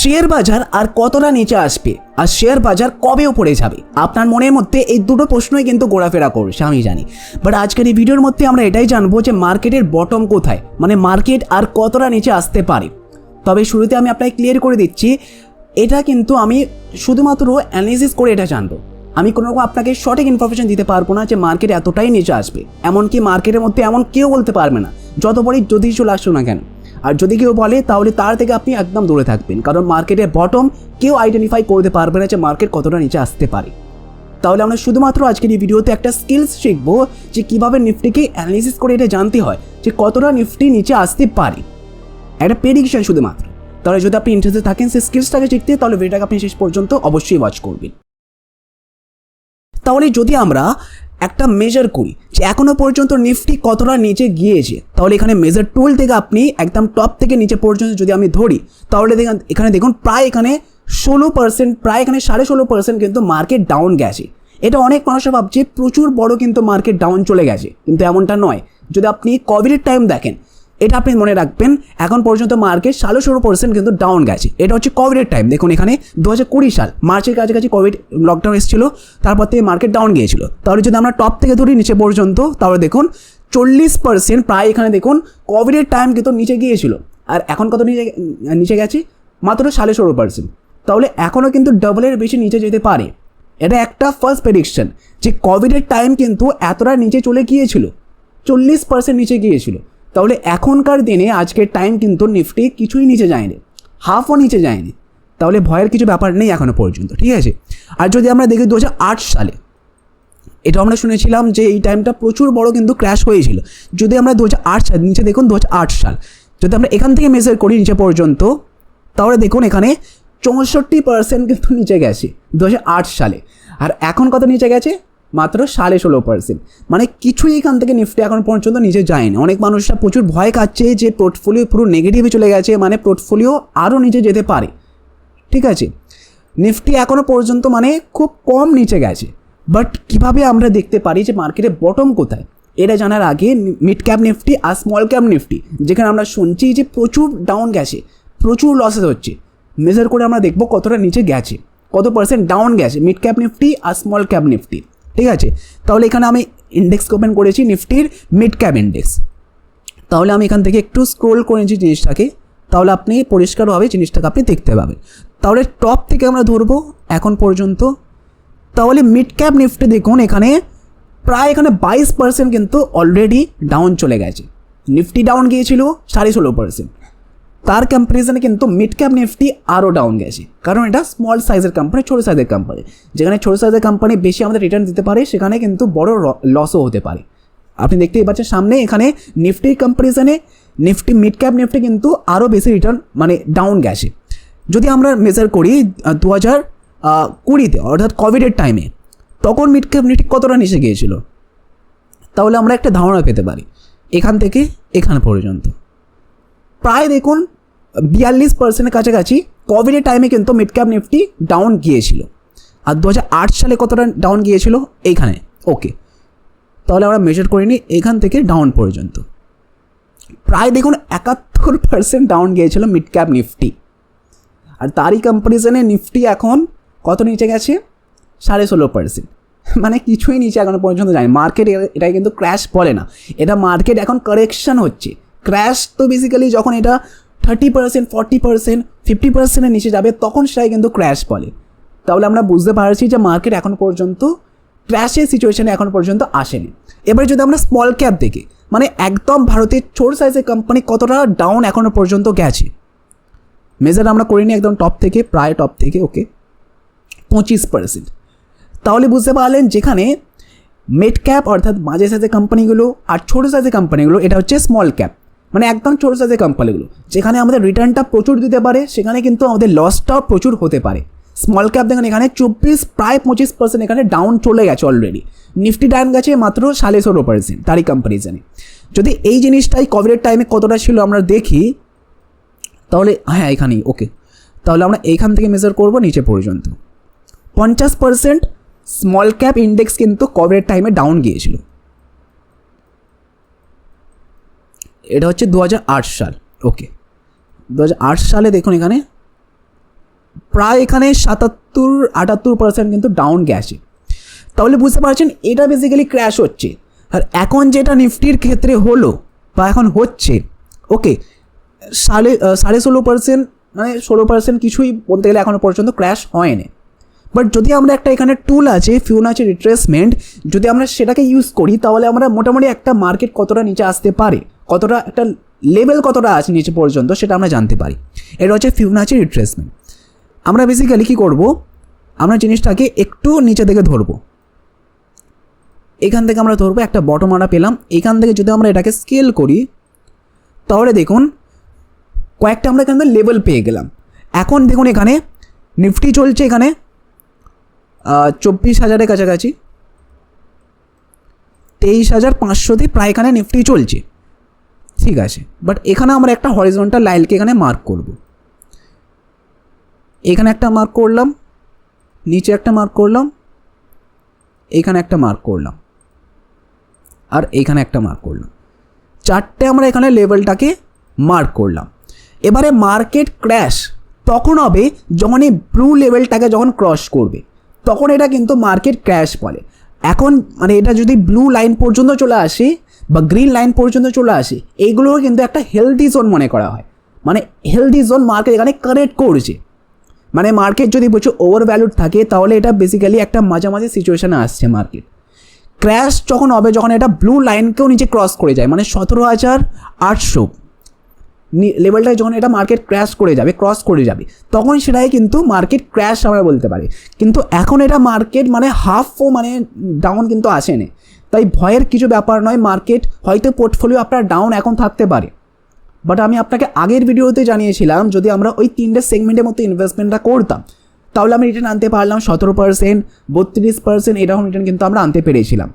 Share বাজার আর কতটা নিচে আসবে? আর শেয়ার বাজার কবে উপরে যাবে? আপনার মনের মধ্যে এই দুটো প্রশ্নই কিন্তু ঘোরাফেরা করছে আমি জানি। বাট আজকের এই ভিডিওর মধ্যে আমরা এটাই জানব যে মার্কেটের বটম কোথায়? মানে মার্কেট আর কতটা নিচে আসতে পারে? তবে শুরুতে আমি আপনাকে ক্লিয়ার করে দিচ্ছি, এটা কিন্তু আমি শুধুমাত্র অ্যানালিসিস করে এটা জানব। আমি কোনো রকম আপনাকে সঠিক ইনফরমেশন দিতে পারব না যে মার্কেট এতটাই নিচে আসবে। এমনকি মার্কেটের মধ্যে এমন কেউ বলতে পারবে না, যত বড়ই চলে আসছো না কেন। আর যদি কেউ বলে, তাহলে তার থেকে আপনি একদম দূরে থাকবেন। কারণ মার্কেটের বটম কেউ আইডেন্টিফাই করতে পারবে না যে মার্কেট কতটা নিচে আসতে পারে। তাহলে আমরা শুধুমাত্র আজকের এই ভিডিওতে একটা স্কিলস শিখব যে কীভাবে নিফটিকে অ্যানালিসিস করে এটা জানতে হয় যে কতটা নিফটি নিচে আসতে পারে। একটা প্রেডিকশন শুধুমাত্র। তাহলে যদি আপনি ইন্টারেস্টেড থাকেন সেই স্কিলসটাকে শিখতে, তাহলে ভিডিওটাকে আপনি শেষ পর্যন্ত অবশ্যই ওয়াচ করবেন। তাহলে যদি আমরা একটা মেজার করি যে এখনও পর্যন্ত নিফটি কতটা নিচে গিয়েছে, তাহলে এখানে মেজার টুল থেকে আপনি একদম টপ থেকে নিচে পর্যন্ত যদি আমি ধরি, তাহলে দেখুন, এখানে দেখুন প্রায় এখানে ষোলো পার্সেন্ট প্রায় এখানে সাড়ে ষোলো পার্সেন্ট কিন্তু মার্কেট ডাউন গেছে। এটা অনেক মানুষের ভাবছে, প্রচুর বড় কিন্তু মার্কেট ডাউন চলে গেছে, কিন্তু এমনটা নয়। যদি আপনি কোভিডের টাইম দেখেন এটা আপনি মনে রাখবেন, এখন পর্যন্ত মার্কেট সাড়ে ষোলো পার্সেন্ট কিন্তু ডাউন গেছে। এটা হচ্ছে কোভিডের টাইম দেখুন এখানে দু হাজার কুড়ি সাল, মার্চের কাছাকাছি কোভিড লকডাউন এসেছিল, তারপর থেকে মার্কেট ডাউন গিয়েছিল। তাহলে যদি আমরা টপ থেকে ধরি নিচে পর্যন্ত, তাহলে দেখুন চল্লিশ পার্সেন্ট প্রায় এখানে দেখুন কোভিডের টাইম কিন্তু নিচে গিয়েছিল। আর এখন কত নিচে নিচে গেছে? মাত্র সাড়ে ষোলো পার্সেন্ট তাহলে এখনও কিন্তু ডবলের বেশি নিচে যেতে পারে। এটা একটা ফার্স্ট প্রেডিকশন যে কোভিডের টাইম কিন্তু এতটা নিচে চলে গিয়েছিল। চল্লিশ পার্সেন্ট নিচে গিয়েছিল। তাহলে এখনকার দিনে আজকের টাইম কিন্তু নিফটি কিছুই নিচে যায়নি। হাফও নিচে যায়নি। তাহলে ভয়ের কিছু ব্যাপার নেই এখনও পর্যন্ত, ঠিক আছে? আর যদি আমরা দেখি দু হাজার আট সালে এটা আমরা শুনেছিলাম যে এই টাইমটা প্রচুর বড় কিন্তু ক্র্যাশ হয়েছিল। যদি আমরা দু হাজার আট সাল, নিচে দেখুন দু হাজার আট সাল, যদি আমরা এখান থেকে মেজার করি নিচে পর্যন্ত, তাহলে দেখুন এখানে চৌষট্টি পার্সেন্ট কিন্তু নিচে গেছে দু হাজার আট সালে। আর এখন কত নিচে গেছে? মাত্র সাড়ে ষোলো পার্সেন্ট মানে কিছুই এখান থেকে নিফটি এখন পর্যন্ত নিচে যায়নি। অনেক মানুষরা প্রচুর ভয় খাচ্ছে যে পোর্টফোলিও পুরো নেগেটিভে চলে গেছে মানে পোর্টফোলিও আরও নিচে যেতে পারে। ঠিক আছে? নিফটি এখনও পর্যন্ত মানে খুব কম নিচে গেছে। বাট কীভাবে আমরা দেখতে পারি যে মার্কেটে বটম কোথায়? এটা জানার আগে মিড ক্যাপ নিফটি আর স্মল ক্যাপ নিফটি যেখানে আমরা শুনছি যে প্রচুর ডাউন গেছে, প্রচুর লসেস হচ্ছে। মেজার করে আমরা দেখব কতটা নিচে গেছে, কত পার্সেন্ট ডাউন গেছে মিড ক্যাপ নিফটি আর স্মল ক্যাপ নিফটি ঠিক আছে? তাহলে এখানে আমি ইন্ডেক্স ওপেন করেছি নিফটির মিড ক্যাপ ইন্ডেক্স তাহলে আমি এখান থেকে একটু স্ক্রোল করেছি জিনিসটাকে। তাহলে আপনি পরিষ্কারভাবে জিনিসটাকে আপনি দেখতে পাবেন। তাহলে টপ থেকে আমরা ধরবো এখন পর্যন্ত। তাহলে মিড ক্যাপ নিফটি দেখুন, এখানে প্রায় এখানে বাইশ পার্সেন্ট কিন্তু অলরেডি ডাউন চলে গেছে। নিফটি ডাউন গিয়েছিল সাড়ে ষোলো পার্সেন্ট তার কম্পারিজনে কিন্তু মিড ক্যাপ নিফটি আরও ডাউন গেছে। কারণ এটা স্মল সাইজের কোম্পানি ছোটো সাইজের কোম্পানি যেখানে ছোটো সাইজের কোম্পানি বেশি আমাদের রিটার্ন দিতে পারে, সেখানে কিন্তু বড় লসও হতে পারে। আপনি দেখতেই পাচ্ছেন সামনে এখানে নিফটির কম্পারিজনে নিফটি মিড ক্যাপ নিফটি কিন্তু আরও বেশি রিটার্ন মানে ডাউন গেছে। যদি আমরা মেজার করি দু হাজার কুড়িতে, অর্থাৎ কোভিডের টাইমে তখন মিড ক্যাপ নিফটি কতটা নিচে গিয়েছিল? তাহলে আমরা একটা ধারণা পেতে পারি, এখান থেকে এখানে পর্যন্ত। প্রায় দেখুন বিয়াল্লিশ পার্সেন্টের কাছাকাছি কোভিডের টাইমে কিন্তু মিড ক্যাপ নিফটি ডাউন গিয়েছিল। আর দু হাজার আট সালে কতটা ডাউন গিয়েছিল? এইখানে। ওকে তাহলে আমরা মেজার করে নিই এখান থেকে ডাউন পর্যন্ত। প্রায় দেখুন একাত্তর পার্সেন্ট ডাউন গিয়েছিল মিড ক্যাপ নিফটি আর তারই কম্পারিজনে নিফটি এখন কত নিচে গেছে? সাড়ে ষোলো পার্সেন্ট মানে কিছুই নিচে এখনও পর্যন্ত যায় মার্কেট এটা কিন্তু ক্র্যাশ বলে না। এটা মার্কেট এখন কারেকশন হচ্ছে। ক্র্যাশ তো বেসিক্যালি যখন এটা thirty percent forty percent fifty পার্সেন্টের নিচে যাবে, তখন সেটাই কিন্তু ক্র্যাশ বলে। তাহলে আমরা বুঝতে পারছি যে মার্কেট এখন পর্যন্ত ক্র্যাশের সিচুয়েশানে এখন পর্যন্ত আসেনি। এবার যদি আমরা স্মল ক্যাপ দেখি মানে একদম ভারতের ছোট সাইজের কোম্পানি কতটা ডাউন এখনও পর্যন্ত গেছে? মেজার আমরা করিনি একদম টপ থেকে, প্রায় টপ থেকে ওকে পঁচিশ পার্সেন্ট তাহলে বুঝতে পারলেন যেখানে মিড ক্যাপ অর্থাৎ মাঝে সাইজের কোম্পানিগুলো আর ছোটো সাইজের কোম্পানিগুলো এটা হচ্ছে স্মল ক্যাপ মানে একদম ছোটো সাইজের কোম্পানিগুলো যেখানে আমাদের রিটার্নটা প্রচুর দিতে পারে, সেখানে কিন্তু আমাদের লসটাও প্রচুর হতে পারে। স্মল ক্যাপ দেখেন, এখানে চব্বিশ, প্রায় পঁচিশ পার্সেন্ট এখানে ডাউন চলে গেছে অলরেডি নিফটি ডাউন গেছে মাত্র সাড়ে ষোলো পার্সেন্ট তারই কম্পারিজনে যদি এই জিনিসটাই কোভিডের টাইমে কতটা ছিল আমরা দেখি, তাহলে হ্যাঁ এখানেই ওকে তাহলে আমরা এইখান থেকে মেজার করব নিচে পর্যন্ত। পঞ্চাশ পার্সেন্ট স্মল ক্যাপ ইন্ডেক্স কিন্তু কোভিডের টাইমে ডাউন গিয়েছিল। এটা হচ্ছে দু হাজার আট সাল ওকে দু হাজার আট সালে দেখুন এখানে, প্রায় এখানে সাতাত্তর, আটাত্তর পার্সেন্ট কিন্তু ডাউন গেছে। তাহলে বুঝতে পারছেন, এটা বেসিক্যালি ক্র্যাশ হচ্ছে। আর এখন যেটা নিফটির ক্ষেত্রে হলো, বা এখন হচ্ছে ওকে সাড়ে সাড়ে ষোলো পার্সেন্ট মানে ষোলো পার্সেন্ট কিছুই বলতে গেলে এখনও পর্যন্ত ক্র্যাশ হয়নি। বাট যদি আমরা একটা এখানে টুল আছে ফিউন আছে রিট্রেসমেন্ট যদি আমরা সেটাকে ইউজ করি, তাহলে আমরা মোটামুটি একটা মার্কেট কতটা নিচে আসতে পারে? কতটা একটা লেভেল কতটা আছে নিচে পর্যন্ত সেটা আমরা জানতে পারি। এটা হচ্ছে ফিউনাচি রিট্রেসমেন্ট আমরা বেসিক্যালি কী করব? আমরা জিনিসটাকে একটু নিচে থেকে ধরবো। এখান থেকে আমরা ধরবো, একটা বটম আমরা পেলাম। এখান থেকে যদি আমরা এটাকে স্কেল করি, তাহলে দেখুন, কয়েকটা আমরা এখান থেকে লেভেল পেয়ে গেলাম। এখন দেখুন এখানে নিফটি চলছে এখানে। চব্বিশ হাজারের কাছাকাছি। তেইশ হাজার পাঁচশোতে প্রায় এখানে নিফটি চলছে। ঠিক আছে। বাট এখানে আমরা একটা হরিজন্টাল লাইনকে এখানে মার্ক করব। এখানে একটা মার্ক করলাম, নিচে একটা মার্ক করলাম, এখানে একটা মার্ক করলাম, আর এখানে একটা মার্ক করলাম। চারটে আমরা এখানে লেভেলটাকে মার্ক করলাম। এবারে মার্কেট ক্র্যাশ তখন হবে যখন এই ব্লু লেভেলটাকে যখন ক্রস করবে, তখন এটা কিন্তু মার্কেট ক্র্যাশ বলে। এখন মানে এটা যদি ব্লু লাইন পর্যন্ত চলে আসে বা গ্রিন লাইন পর্যন্ত চলে আসে, এইগুলোও কিন্তু একটা হেলদি জোন মনে করা হয়। মানে হেলদি জোন মার্কেট এখানে কারেক্ট করছে। মানে মার্কেট যদি প্রচুর ওভার ভ্যালুড থাকে, তাহলে এটা বেসিক্যালি একটা মাঝামাঝি সিচুয়েশানে আসছে মার্কেট ক্র্যাশ যখন হবে, যখন এটা ব্লু লাইনকেও নিচে ক্রস করে যায় মানে সতেরো হাজার আটশো লেভেলটায় যখন এটা মার্কেট ক্র্যাশ করে যাবে ক্রস করে যাবে তখন সেটাই কিন্তু মার্কেট ক্র্যাশ আমরা বলতে পারি। কিন্তু এখন এটা মার্কেট মানে হাফও মানে ডাউন কিন্তু আসেনি। তাই ভয়ের কিছু ব্যাপার নয় মার্কেট হয়তো পোর্টফোলিও আপনার ডাউন এখন থাকতে পারে। বাট আমি আপনাকে আগের ভিডিওতে জানিয়েছিলাম, যদি আমরা ওই তিনটে সেগমেন্টের মধ্যে ইনভেস্টমেন্টটা করতাম, তাহলে আমি রিটার্ন আনতে পারলাম সতেরো পার্সেন্ট বত্রিশ পার্সেন্ট এরকম রিটার্ন কিন্তু আমরা আনতে পেরেছিলাম।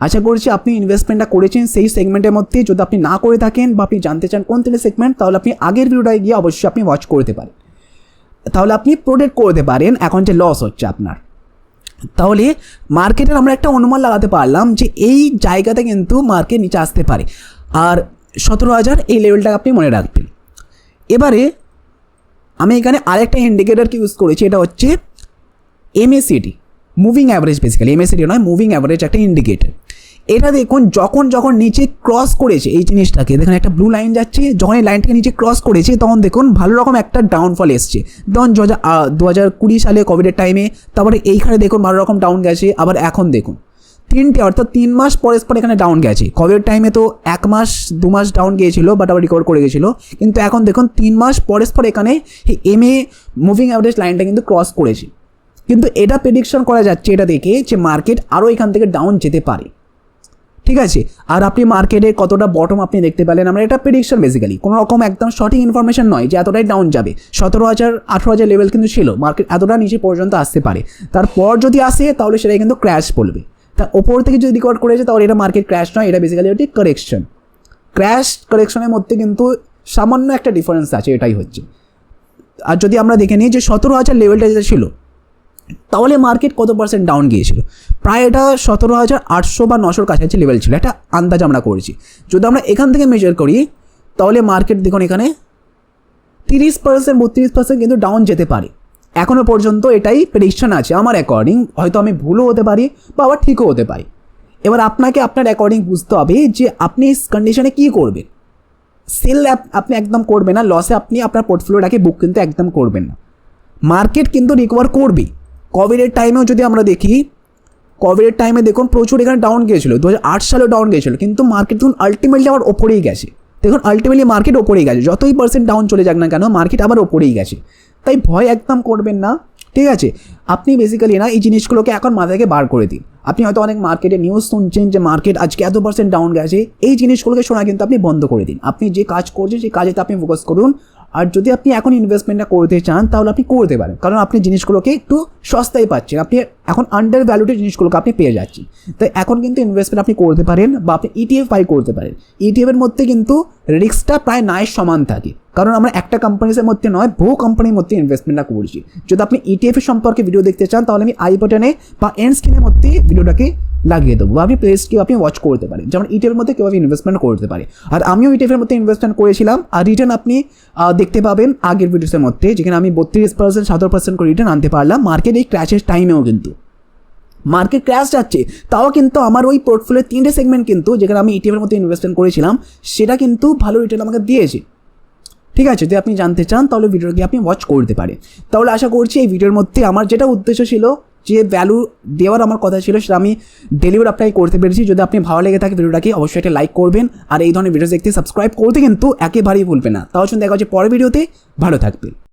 আশা করছি আপনি ইনভেস্টমেন্টটা করেছেন সেই সেগমেন্টের মধ্যে। যদি আপনি না করে থাকেন বা আপনি জানতে চান কোন তিনটে সেগমেন্ট তাহলে আপনি আগের ভিডিওটায় গিয়ে অবশ্যই আপনি ওয়াচ করতে পারেন। তাহলে আপনি প্রোটেক্ট করতে পারেন, এখন যে লস হচ্ছে আপনার। তাহলে মার্কেটের আমরা একটা অনুমান লাগাতে পারলাম যে এই জায়গাতে কিন্তু মার্কেট নিচে আসতে পারে। আর সতেরো হাজার এই লেভেলটা আপনি মনে রাখবেন। এবারে আমি এখানে আরেকটা ইন্ডিকেটারকে ইউজ করেছি, এটা হচ্ছে MACD moving average basically MACD নয় মুভিং অ্যাভারেজ একটা ইন্ডিকেটার এটা দেখুন যখন যখন নিচে ক্রস করেছে এই জিনিসটাকে, দেখুন একটা ব্লু লাইন যাচ্ছে যখন এই লাইনটাকে নিচে ক্রস করেছে, তখন দেখুন ভালো রকম একটা ডাউনফল এসছে। তখন দু হাজার দু হাজার কুড়ি সালে কোভিডের টাইমে তারপরে এইখানে দেখুন ভালো রকম ডাউন গেছে, আবার এখন দেখুন। তিনটে, অর্থাৎ তিন মাস পরে পর এখানে ডাউন গেছে। কোভিড টাইমে তো এক মাস, দু মাস ডাউন গিয়েছিল বাট আবার রিকভার করে গেছিল। কিন্তু এখন দেখুন তিন মাস পরে পর এখানে এম এ মুভিং অ্যাভারেজ লাইনটা কিন্তু ক্রস করেছে। কিন্তু এটা প্রেডিকশন করা যাচ্ছে এটা দেখে যে মার্কেট আরও এখান থেকে ডাউন যেতে পারে। ঠিক আছে? আর আপনি মার্কেটে কতটা বটম আপনি দেখতে পেলেন? আমরা এটা প্রেডিকশন বেসিক্যালি কোনো রকম একদম সঠিক ইনফরমেশন নয় যে এতটাই ডাউন যাবে। সতেরো হাজার, আঠেরো হাজার লেভেল কিন্তু ছিল। মার্কেট এতটা নিচে পর্যন্ত আসতে পারে। তারপর যদি আসে, তাহলে সেটা কিন্তু ক্র্যাশ পড়বে তা ওপর থেকে যদি রিকভার করেছে তাহলে এটা মার্কেট ক্র্যাশ নয়। এটা বেসিক্যালি একটি কারেকশন ক্র্যাশ কারেকশনের মধ্যে কিন্তু সামান্য একটা ডিফারেন্স আছে, এটাই হচ্ছে। আর যদি আমরা দেখে নিই যে সতেরো হাজার লেভেলটা যেটা ছিল তাহলে মার্কেট কত পার্সেন্ট ডাউন গিয়েছিল? প্রায় এটা সতেরো হাজার আটশো বা নশোর কাছাকাছি লেভেল ছিল একটা আন্দাজ আমরা করেছি। যদি আমরা এখান থেকে মেজার করি, তাহলে মার্কেট দেখুন এখানে তিরিশ পার্সেন্ট বত্রিশ পার্সেন্ট কিন্তু ডাউন যেতে পারে। এখনও পর্যন্ত এটাই প্রেডিকশন আছে, আমার অ্যাকর্ডিং হয়তো আমি ভুলও হতে পারি বা আবার ঠিকও হতে পারি। এবার আপনাকে আপনার অ্যাকর্ডিং বুঝতে হবে যে আপনি কন্ডিশনে কী করবেন। সেল আপনি একদম করবেন না লসে আপনি আপনার পোর্টফোলিওটাকে বুক কিন্তু একদম করবেন না। মার্কেট কিন্তু রিকভার করবে কোভিডের টাইমেও যদি আমরা দেখি কোভিডের টাইমে দেখুন প্রচুর এখানে ডাউন গিয়েছিল। দু হাজার সালেও ডাউন গিয়েছিল, কিন্তু মার্কেট দেখুন আলটিমেটলি আবার ওপরেই গেছে। দেখুন আলটিমেটলি মার্কেট ওপরেই গেছে। যতই পার্সেন্ট ডাউন চলে যাক না কেন মার্কেট আবার ওপরেই গেছে। তাই ভয় একদম করবেন না, ঠিক আছে? আপনি বেসিক্যালি না, এই জিনিসগুলোকে এখন মাথাকে বার করে দিন। আপনি হয়তো অনেক মার্কেটে নিউজ শুনছেন যে মার্কেট আজকে এত পার্সেন্ট ডাউন গেছে। এই জিনিসগুলোকে শোনা কিন্তু আপনি বন্ধ করে দিন। আপনি যে কাজ করছেন, সেই কাজেতে আপনি ফোকাস করুন। আর যদি আপনি এখন ইনভেস্টমেন্টটা করতে চান, তাহলে আপনি করতে পারেন। কারণ আপনি জিনিসগুলোকে একটু সস্তায় পাচ্ছেন। আপনি এখন আন্ডার ভ্যালুটেড জিনিসগুলোকে আপনি পেয়ে যাচ্ছেন। তাই এখন কিন্তু ইনভেস্টমেন্ট আপনি করতে পারেন বা আপনি ইটিএফ বাই করতে পারেন। ইটিএফের মধ্যে কিন্তু রিস্কটা প্রায় নাই সমান থাকে। কারণ আমরা একটা কোম্পানিসের মধ্যে নয়, বহু কোম্পানির মধ্যে ইনভেস্টমেন্টটা করছি। যদি আপনি ইটিএফ সম্পর্কে ভিডিও দেখতে চান, তাহলে আমি আই বাটনে বা এন্ড স্ক্রিনের মধ্যে ভিডিওটাকে লাগিয়ে দেবো। বা আপনি প্লেস কেউ আপনি ওয়াচ করতে পারেন। যেমন ইটের মধ্যে কেউ আপনি ইনভেস্টমেন্ট করতে পারে। আর আমিও ইটেফের মধ্যে ইনভেস্টমেন্ট করেছিলাম। আর রিটার্ন আপনি দেখতে পাবেন আগের ভিডিওসের মধ্যে, যেখানে আমি বত্রিশ পার্সেন্ট সতেরো পার্সেন্ট করে রিটার্ন আনতে পারলাম। মার্কেট এই ক্র্যাশের টাইমেও কিন্তু। মার্কেট ক্র্যাশ যাচ্ছে, তাও কিন্তু আমার ওই পোর্টফোলিওর তিনটে সেগমেন্ট কিন্তু যেখানে আমি ইটিএফের মধ্যে ইনভেস্টমেন্ট করেছিলাম, সেটা কিন্তু ভালো রিটার্ন আমাকে দিয়েছে। ঠিক আছে, যদি আপনি জানতে চান, তাহলে ভিডিওটাকে আপনি ওয়াচ করতে পারেন। তাহলে আশা করছি এই ভিডিওর মধ্যে আমার যেটা উদ্দেশ্য ছিল, যে ভ্যালু দেওয়ার আমার কথা ছিল, সেটা আমি ডেলিভার অ্যাপ্লাই করতে পেরেছি। যদি আপনি ভালো লেগে থাকে ভিডিওটাকে, অবশ্যই একটা লাইক করবেন। আর এই ধরনের ভিডিও দেখতে সাবস্ক্রাইব করতে কিন্তু একেবারেই ভুলবেন না। তাহলে দেখা হচ্ছে পরের ভিডিওতে। ভালো থাকবেন।